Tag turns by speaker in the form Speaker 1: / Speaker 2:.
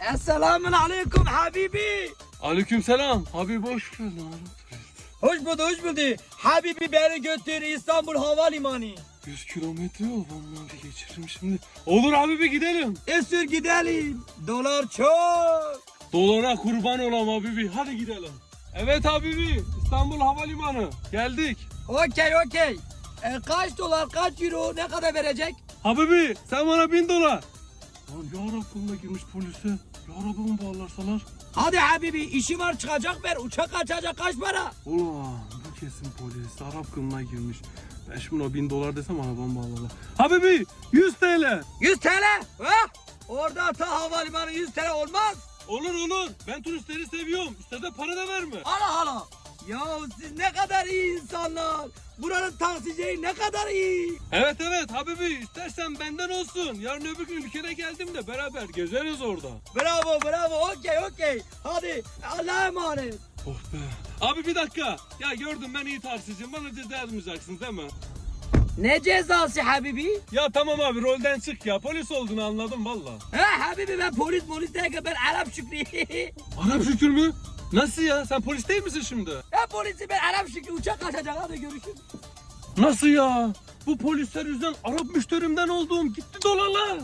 Speaker 1: Esselamun aleyküm Habibi.
Speaker 2: Aleykümselam. Habib hoş geldin.
Speaker 1: Hoş bulduk, hoş bulduk. Habibi beni götür İstanbul Havalimanı.
Speaker 2: 100 kilometre yol vallahi geçiririm şimdi. Olur abi bir gidelim.
Speaker 1: Esir gidelim. Dolar çok.
Speaker 2: Dolara kurban olam Habibi. Hadi gidelim. Evet Habibi. İstanbul Havalimanı. Geldik.
Speaker 1: Okey, okey. E, kaç dolar, kaç euro, ne kadar verecek?
Speaker 2: Habibi sen bana bin dolar. Lan ya aklımda girmiş polise. Ya arabamı bağlarsalar.
Speaker 1: Hadi Habibi, işi var çıkacak ver. Uçak kaçacak kaç para?
Speaker 2: Ulan bu kesin polis. Arap kılına girmiş. Ben şimdi ona bin dolar desem arabamı bağlarlar. Habibi 100 TL.
Speaker 1: 100 TL. Ha? Orada ta havalimanı 100 TL olmaz.
Speaker 2: Olur olur. Ben turistleri seviyorum. Üstede para da verme.
Speaker 1: Hala hala. Ya siz ne kadar iyi insanlar. Buranın taksicileri ne kadar iyi.
Speaker 2: Evet evet Habibi istersen benden olsun. Yarın öbür gün ülkene geldim de beraber gezeriz orada.
Speaker 1: Bravo bravo okey okey. Hadi Allah'a emanet.
Speaker 2: Oh be. Abi bir dakika. Ya gördüm ben iyi taksiciyim. Bana ceza yazmayacaksınız değil mi?
Speaker 1: Ne cezası Habibi?
Speaker 2: Ya tamam abi rolden çık ya. Polis olduğunu anladım valla.
Speaker 1: He Habibi ben polis polis değil ben Arap Şükrü.
Speaker 2: Arap şükür mü? Nasıl ya? Sen polis değil misin şimdi?
Speaker 1: he polisi ben Arap Şükrü uçak kaçacak hadi görüşürüz.
Speaker 2: Nasıl ya? Bu polisler yüzünden Arap müşterimden olduğum gitti dolarlar.